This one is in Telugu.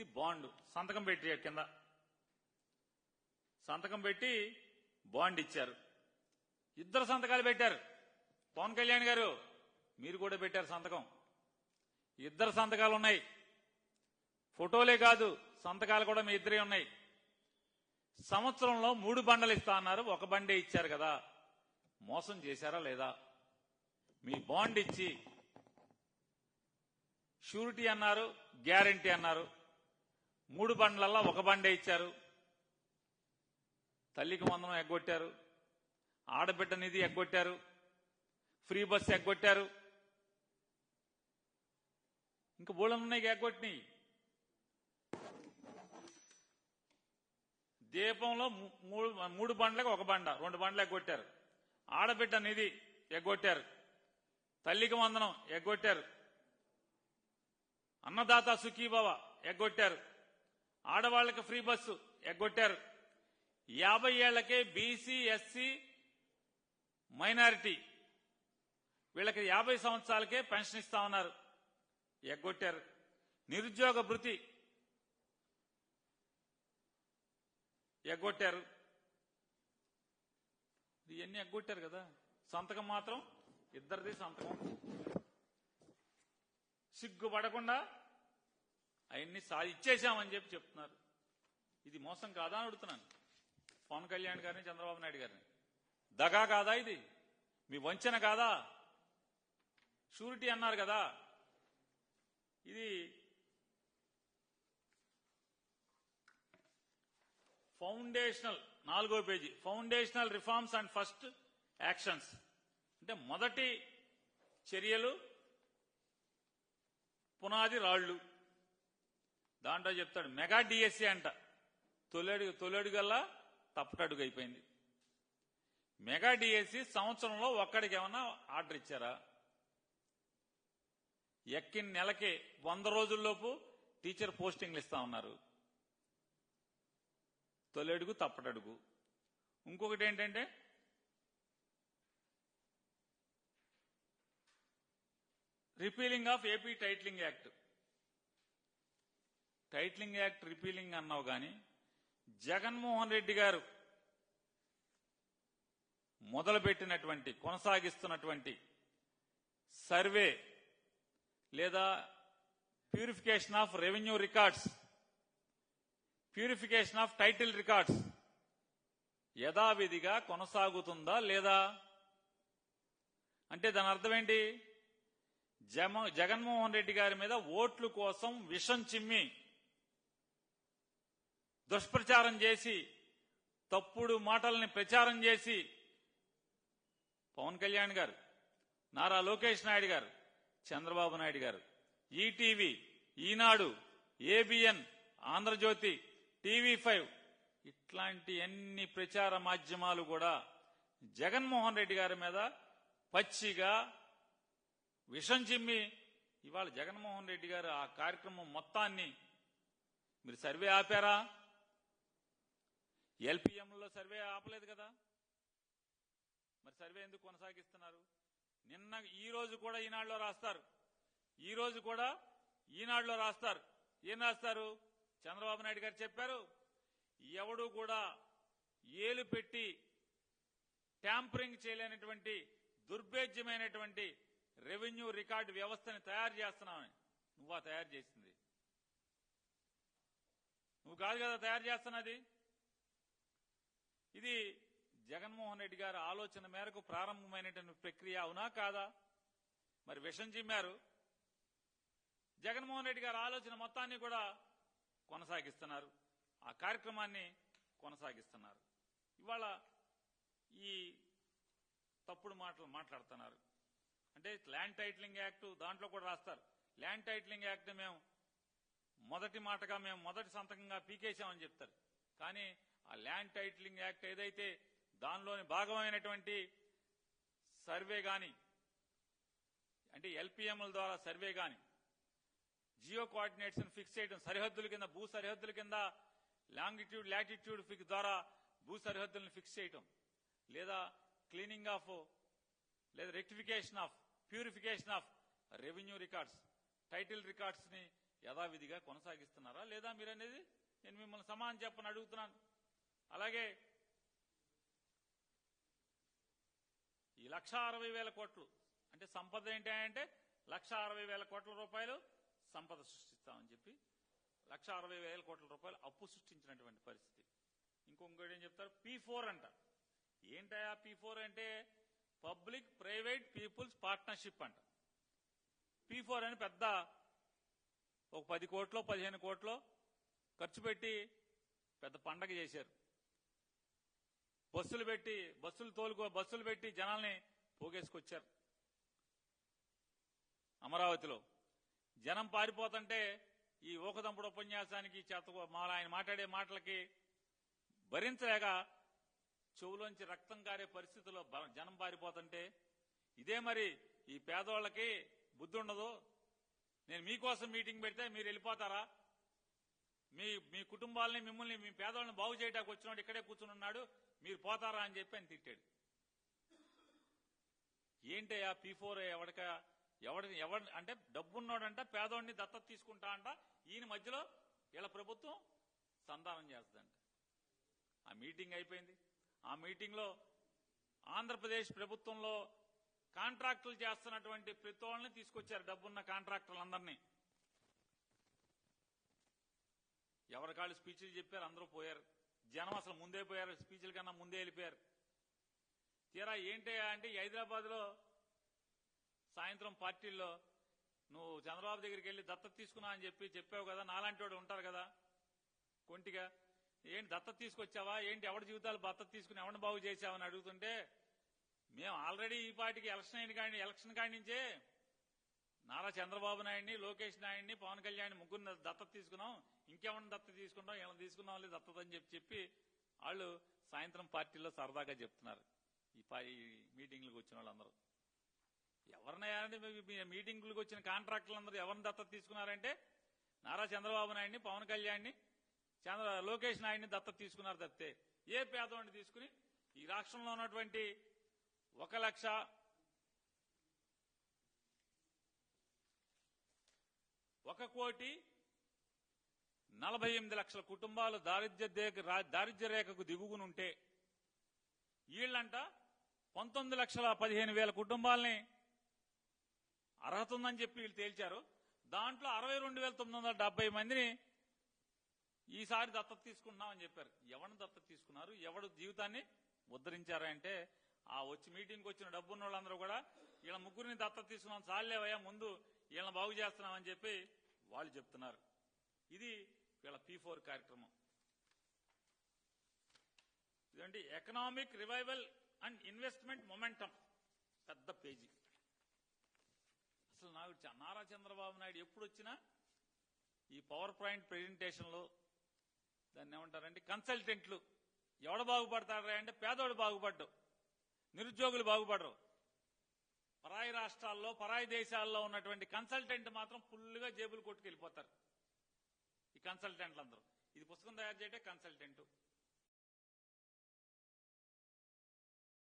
ఇది బాండ్ సంతకం పెట్టి కింద. సంతకం పెట్టి బాండ్ ఇచ్చారు. ఇద్దరు సంతకాలు పెట్టారు. పవన్ కళ్యాణ్ గారు మీరు కూడా పెట్టారు సంతకం. ఇద్దరు సంతకాలు ఉన్నాయి. ఫోటోలే కాదు సంతకాలు కూడా మీ ఇద్దరే ఉన్నాయి. సంవత్సరంలో మూడు బండలు ఇస్తా అన్నారు ఒక బండే ఇచ్చారు కదా. మోసం చేశారా లేదా? మీ బాండ్ ఇచ్చి షూరిటీ అన్నారు గ్యారంటీ అన్నారు. మూడు బండ్లల్లో ఒక బండే ఇచ్చారు. తల్లికి మందనం ఎగ్గొట్టారు. ఆడబిడ్డ నిధి ఎగ్గొట్టారు. Free bus ఎగ్గొట్టారు. ఇంకా బోళనున్నాయి ఎగ్గొట్టినాయి. దీపంలో మూడు మూడు బండ్లకు ఒక బండ రెండు బండ్లు ఎగ్గొట్టారు. ఆడబిడ్డ నిధి ఎగ్గొట్టారు. తల్లికి వందనం ఎగ్గొట్టారు. అన్నదాత సుఖీభవ ఎగ్గొట్టారు. ఆడవాళ్ళకు ఫ్రీ బస్సు ఎగ్గొట్టారు. యాభై ఏళ్ళకే బీసీ ఎస్సీ మైనారిటీ వీళ్ళకి యాభై సంవత్సరాలకే పెన్షన్ ఇస్తా ఉన్నారు. ఎగ్గొట్టారు. నిరుద్యోగ భృతి ఎగ్గొట్టారు. ఇవన్నీ ఎగ్గొట్టారు కదా. సంతకం మాత్రం ఇద్దరిది సంతకం. సిగ్గుపడకుండా అవన్నీ సా ఇచ్చేసామని చెప్పి చెప్తున్నారు. ఇది మోసం కాదా అని అడుగుతున్నాను. పవన్ కళ్యాణ్ గారిని చంద్రబాబు నాయుడు గారిని. దగా కాదా ఇది? మీ వంచన కాదా? షూరిటీ అన్నారు కదా. ఇది ఫౌండేషనల్ నాలుగో page. Foundational reforms and first actions. అంటే మొదటి చర్యలు పునాది రాళ్ళు దాంట్లో చెప్తాడు మెగా డిఎస్సి అంట. తొలడు తొలడుగల్లా తప్పటడుగు అయిపోయింది. మెగా డిఎస్సి సంవత్సరంలో ఒక్కడికి ఏమన్నా ఆర్డర్ ఇచ్చారా? ఎక్కిన నెలకే వంద రోజుల్లోపు టీచర్ పోస్టింగ్లు ఇస్తా ఉన్నారు. తొలడుగు తప్పటడుగు. ఇంకొకటి ఏంటంటే repealing of AP titling act titling act repealing అన్నావు కానీ జగన్మోహన్ రెడ్డి గారు మొదలుపెట్టినటువంటి కొనసాగిస్తున్నటువంటి సర్వే లేదా purification of revenue records purification of title records యథావిధిగా కొనసాగుతుందా లేదా? అంటే దాని అర్థం ఏంటి? జమ జగన్మోహన్ రెడ్డి గారి మీద ఓట్లు కోసం విషం చిమ్మి దుష్ప్రచారం చేసి తప్పుడు మాటల్ని ప్రచారం చేసి పవన్ కళ్యాణ్ గారు Nara Lokesh Naidu garu Chandrababu Naidu garu ETV Eenadu ABN Andhrajyothi TV five ఇట్లాంటి అన్ని ప్రచార మాధ్యమాలు కూడా జగన్మోహన్ రెడ్డి గారి మీద పచ్చిగా విషం చిమ్మి ఇవాళ జగన్మోహన్ రెడ్డి గారు ఆ కార్యక్రమం మొత్తాన్ని మీరు సర్వే ఆపారా? ఎల్పిఎంలో సర్వే ఆపలేదు కదా? మరి సర్వే ఎందుకు కొనసాగిస్తున్నారు? నిన్న ఈ రోజు కూడా ఈనాడులో రాస్తారు. ఈ రోజు కూడా ఈనాడులో రాస్తారు. ఏం రాస్తారు? చంద్రబాబు నాయుడు గారు చెప్పారు. ఎవడు కూడా ఏలు పెట్టి ట్యాంపరింగ్ చేయలేనటువంటి దుర్భేద్యమైనటువంటి రెవెన్యూ రికార్డు వ్యవస్థని తయారు చేస్తున్నామని నువ్వా తయారు చేసింది? నువ్వు కాదు కదా తయారు చేస్తున్నది? ఇది జగన్మోహన్ రెడ్డి గారి ఆలోచన మేరకు ప్రారంభమైనటువంటి ప్రక్రియ అవునా కాదా? మరి విషం చిమ్మారు. జగన్మోహన్ రెడ్డి గారి ఆలోచన మొత్తాన్ని కూడా కొనసాగిస్తున్నారు. ఆ కార్యక్రమాన్ని కొనసాగిస్తున్నారు. ఇవాళ ఈ తప్పుడు మాటలు మాట్లాడుతున్నారు. అంటే ల్యాండ్ టైటిలింగ్ యాక్ట్ దాంట్లో కూడా రాస్తారు. ల్యాండ్ టైటిలింగ్ యాక్ట్ మేము మొదటి మాటగా మేము మొదటి సంతకంగా పీకేశామని చెప్తారు. కానీ ఆ ల్యాండ్ టైటిలింగ్ యాక్ట్ ఏదైతే దానిలోని భాగమైనటువంటి సర్వే గాని అంటే ఎల్పిఎంల ద్వారా సర్వే గాని జియో కోఆర్డినేట్స్ ఫిక్స్ చేయడం సరిహద్దుల కింద భూ సరిహద్దుల కింద లాంగిట్యూడ్ లాటిట్యూడ్ ఫిక్స్ ద్వారా భూ సరిహద్దులను ఫిక్స్ చేయటం లేదా క్లీనింగ్ ఆఫ్ లేదా rectification of purification of revenue records title రికార్డ్స్ని యథావిధిగా కొనసాగిస్తున్నారా లేదా మీరనేది నేను మిమ్మల్ని సమానం చెప్పని అడుగుతున్నాను. అలాగే ఈ లక్ష అరవై వేల కోట్లు అంటే సంపద ఏంటి అంటే లక్ష అరవై వేల కోట్ల రూపాయలు సంపద సృష్టిస్తామని చెప్పి లక్ష అరవై వేల కోట్ల రూపాయలు అప్పు సృష్టించినటువంటి పరిస్థితి. ఇంకొకటి ఏం చెప్తారు? పీ ఫోర్ అంట. ఏంటయా పీ ఫోర్ అంటే? పబ్లిక్ ప్రైవేట్ పీపుల్స్ పార్ట్నర్షిప్ అంట. పీ ఫోర్ అని పెద్ద ఒక పది కోట్లో పదిహేను కోట్లో ఖర్చు పెట్టి పెద్ద పండగ చేశారు. బస్సులు పెట్టి బస్సులు తోలుకో బస్సులు పెట్టి జనాల్ని పోగేసుకొచ్చారు. అమరావతిలో. జనం పారిపోతుంటే ఈ ఊకదంపుడు ఉపన్యాసానికి చేత మాల ఆయన మాట్లాడే మాటలకి భరించలేక చెవులోంచి రక్తం కారే పరిస్థితుల్లో జనం పారిపోతుంటే ఇదే మరి ఈ పేదవాళ్ళకి బుద్ధి ఉండదు. నేను మీకోసం మీటింగ్ పెడితే మీరు వెళ్ళిపోతారా? మీ మీ కుటుంబాలని మిమ్మల్ని మీ పేదవాళ్ళని బాగు చేయడానికి వచ్చినోడు ఇక్కడే కూర్చుని ఉన్నాడు. మీరు పోతారా అని చెప్పి ఆయన తిట్టాడు. ఏంటయ్యా పీ ఫోర్ ఎవడిక? ఎవడి ఎవడి అంటే డబ్బున్నోడంట పేదోడిని దత్తత తీసుకుంటా అంట. ఈయన మధ్యలో ఇలా ప్రభుత్వం సంధానం చేస్తుందంట. ఆ మీటింగ్ అయిపోయింది. ఆ మీటింగ్లో ఆంధ్రప్రదేశ్ ప్రభుత్వంలో కాంట్రాక్టులు చేస్తున్నటువంటి ప్రతి వాళ్ళని తీసుకొచ్చారు డబ్బున్న కాంట్రాక్టర్లందరినీ. ఎవరి కాళ్ళు స్పీచ్లు చెప్పారు అందరూ పోయారు. జనం అసలు ముందే పోయారు స్పీచ్ల కన్నా ముందే వెళ్ళిపోయారు. తీరా ఏంటయ్యా అంటే హైదరాబాద్లో సాయంత్రం పార్టీల్లో నువ్వు చంద్రబాబు దగ్గరికి వెళ్ళి దత్తత తీసుకున్నా అని చెప్పి చెప్పావు కదా నాలాంటి వాడు ఉంటారు కదా కొంటిగా. ఏంటి దత్తత తీసుకొచ్చావా? ఏంటి ఎవడి జీవితాలు దత్తత తీసుకుని ఎవరిని బాగు చేశావని అడుగుతుంటే మేము ఆల్రెడీ ఈ పార్టీకి ఎలక్షన్ అయిన కాడి ఎలక్షన్ కాడి నుంచే నారా చంద్రబాబు నాయుడిని లోకేష్ నాయుడిని పవన్ కళ్యాణ్ ముగ్గురిని దత్తత తీసుకున్నాం. ఇంకేమన్నా దత్తత తీసుకుంటాం ఏమైనా తీసుకున్నాం లేదు దత్తత అని చెప్పి చెప్పి వాళ్ళు సాయంత్రం పార్టీలో సరదాగా చెప్తున్నారు. ఈ ఈ మీటింగ్లకు వచ్చిన వాళ్ళందరూ. ఎవరినైనా మీటింగ్లకు వచ్చిన కాంట్రాక్టులందరూ ఎవరిని దత్తత తీసుకున్నారంటే నారా చంద్రబాబు నాయుడిని పవన్ కళ్యాణ్ని చంద్ర లోకేష్ నాయుడిని దత్తత తీసుకున్నారు తప్పితే ఏ పేదవాడిని తీసుకుని ఈ రాష్ట్రంలో ఉన్నటువంటి ఒక లక్ష ఒక కోటి నలభై ఎనిమిది లక్షల కుటుంబాలు దారిద్ర్య రా- దారిద్ర్య రేఖకు దిగుగునుంటే వీళ్ళంట పంతొమ్మిది లక్షల పదిహేను వేల కుటుంబాలని అర్హత ఉందని చెప్పి వీళ్ళు తేల్చారు. దాంట్లో అరవై రెండు వేల తొమ్మిది వందల డెబ్బై మందిని ఈసారి దత్తత తీసుకుంటున్నామని చెప్పారు. ఎవరిని దత్తత తీసుకున్నారు? ఎవడు జీవితాన్ని ఉద్ధరించారంటే ఆ వచ్చి మీటింగ్కి వచ్చిన డబ్బున్న వాళ్ళందరూ కూడా వీళ్ళ ముగ్గురిని దత్తత తీసుకున్నాం చాలేవయ్యా ముందు వీళ్ళని బాగు చేస్తున్నామని చెప్పి వాళ్ళు చెప్తున్నారు. ఇది వీళ్ళ పీ ఫోర్ కార్యక్రమం. ఇదండి economic revival and investment momentum పెద్ద పేజీ. అసలు నాకు నారా చంద్రబాబు నాయుడు ఎప్పుడు వచ్చినా ఈ పవర్ పాయింట్ ప్రెజెంటేషన్లో దాన్ని ఏమంటారంటే కన్సల్టెంట్లు ఎవడు బాగుపడతారా అంటే పేదోడు బాగుపడ్డు. నిరుద్యోగులు బాగుపడరు. పరాయి రాష్ట్రాల్లో పరాయి దేశాల్లో ఉన్నటువంటి కన్సల్టెంట్ మాత్రం ఫుల్గా జేబులు కొట్టుకెళ్ళిపోతారు. ఈ కన్సల్టెంట్లు అందరూ ఇది పుస్తకం తయారు చేయటే కన్సల్టెంట్